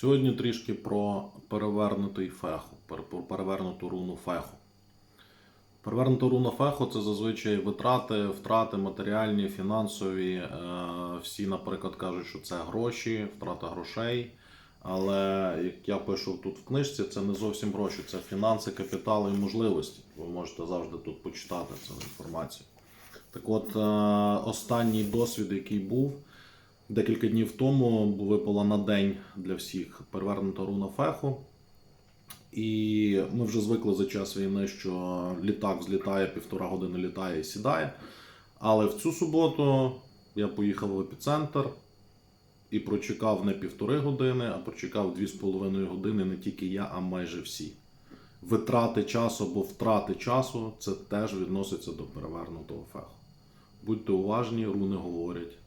Сьогодні трішки про перевернутий феху, перевернуту руну феху. Перевернута руна феху це зазвичай витрати, втрати матеріальні, фінансові. Е, Всі, наприклад, кажуть, що це гроші, втрата грошей. Але як я пишу тут в книжці, це не зовсім гроші, це фінанси, капітали і можливості. Ви можете завжди тут почитати цю інформацію. Так от, е, останній досвід, який був декілька днів тому, випала на день для всіх перевернута руна феху. І ми вже звикли за час війни, що літак злітає, півтора години літає і сідає. Але в цю суботу я поїхав в епіцентр і прочекав не півтори години, а прочекав дві з половиною години не тільки я, а майже всі. Витрати часу або втрати часу це теж відноситься до перевернутого феху. Будьте уважні, руни говорять